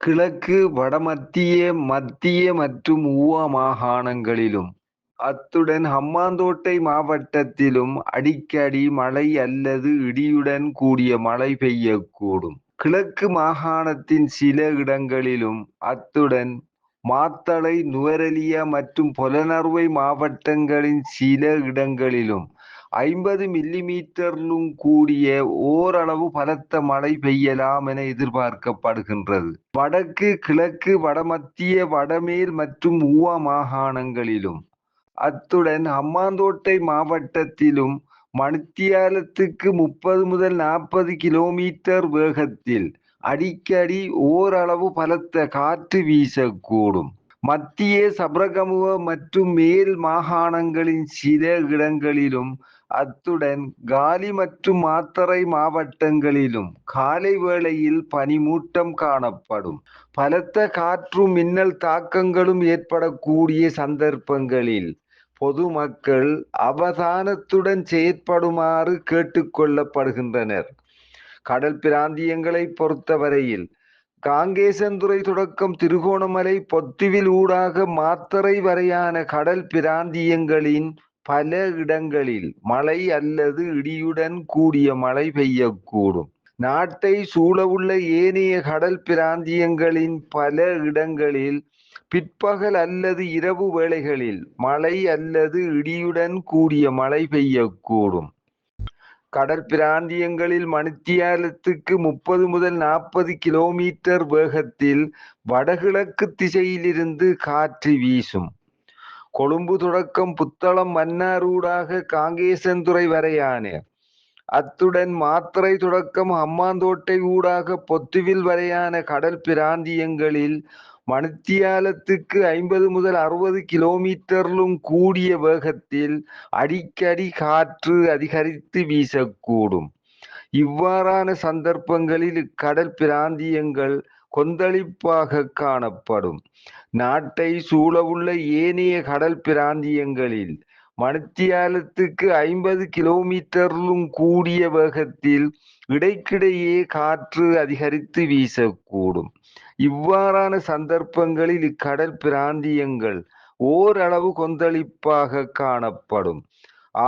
கிழக்கு, வடமத்திய, மத்திய மற்றும் ஊவா மாகாணங்களிலும் அத்துடன் ஹம்பாந்தோட்டை மாவட்டத்திலும் அடிக்கடி மழை அல்லது இடியுடன் கூடிய மழை பெய்யக்கூடும். கிழக்கு மாகாணத்தின் சில இடங்களிலும் அத்துடன் மாத்தளை, நுவரெலியா மற்றும் பொலனறுவை மாவட்டங்களின் சில இடங்களிலும் ஐம்பது மில்லிமீட்டரிலும் கூடிய ஓரளவு பலத்த மழை பெய்யலாம் என எதிர்பார்க்கப்படுகின்றது. வடக்கு, கிழக்கு, வடமத்திய, வடமேல் மற்றும் ஊவா மாகாணங்களிலும் அத்துடன் அம்மாந்தோட்டை மாவட்டத்திலும் மணித்தியாலத்துக்கு முப்பது முதல் நாற்பது கிலோமீட்டர் வேகத்தில் அடிக்கடி ஓரளவு பலத்த காற்று வீசக்கூடும். மத்திய, சபரகமுக மற்றும் மேல் மாகாணங்களின் சில இடங்களிலும் அத்துடன் காலி மற்றும் மாத்தறை மாவட்டங்களிலும் காலை வேளையில் பனிமூட்டம் காணப்படும். பலத்த காற்றும் மின்னல் தாக்கங்களும் ஏற்படக்கூடிய சந்தர்ப்பங்களில் பொதுமக்கள் அவதானத்துடன் செயற்படுமாறு கேட்டுக்கொள்ளப்படுகின்றனர் கடல் பிராந்தியங்களை பொறுத்தவரையில் காங்கேசந்துறை தொடக்கம் திருகோணமலை, பொத்துவில் ஊடாக மாத்தறை வரையான கடல் பிராந்தியங்களின் பல இடங்களில் மழை அல்லது இடியுடன் கூடிய மழை பெய்யக்கூடும். நாட்டை சூழவுள்ள ஏனைய கடல் பிராந்தியங்களின் பல இடங்களில் பிற்பகல் அல்லது இரவு வேளைகளில் மழை அல்லது இடியுடன் கூடிய மழை பெய்யக்கூடும். கடல் பிராந்தியங்களில் மணித்தியாலத்துக்கு முப்பது முதல் நாற்பது கிலோமீட்டர் வேகத்தில் வடகிழக்கு திசையிலிருந்து காற்று வீசும். கொழும்பு தொடக்கம் புத்தளம், மன்னாரூடாக காங்கேசன்துறை வரையான அத்துடன் மாத்திரை தொடக்கம் அம்மாந்தோட்டை ஊடாக பொத்துவில் வரையான கடல் பிராந்தியங்களில் மணித்தியாலத்துக்கு ஐம்பது முதல் அறுபது கிலோமீட்டரிலும் கூடிய வேகத்தில் அடிக்கடி காற்று அதிகரித்து வீசக்கூடும். இவ்வாறான சந்தர்ப்பங்களில் இக்கடல் பிராந்தியங்கள் கொந்தளிப்பாக காணப்படும். நாட்டை சூழவுள்ள ஏனைய கடல் பிராந்தியங்களில் மணித்தியாலத்துக்கு ஐம்பது கிலோமீட்டரிலும் கூடிய வேகத்தில் இடைக்கிடையே காற்று அதிகரித்து வீசக்கூடும். இவ்வாறான சந்தர்ப்பங்களில் இக்கடல் பிராந்தியங்கள் ஓரளவு கொந்தளிப்பாக காணப்படும்.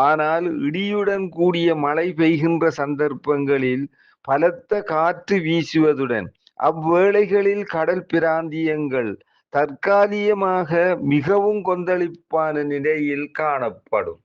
ஆனால் இடியுடன் கூடிய மழை பெய்கின்ற சந்தர்ப்பங்களில் பலத்த காற்று வீசுவதுடன் அவ்வேளைகளில் கடல் பிராந்தியங்கள் தற்காலிகமாக மிகவும் கொந்தளிப்பான நிலையில் காணப்படும்.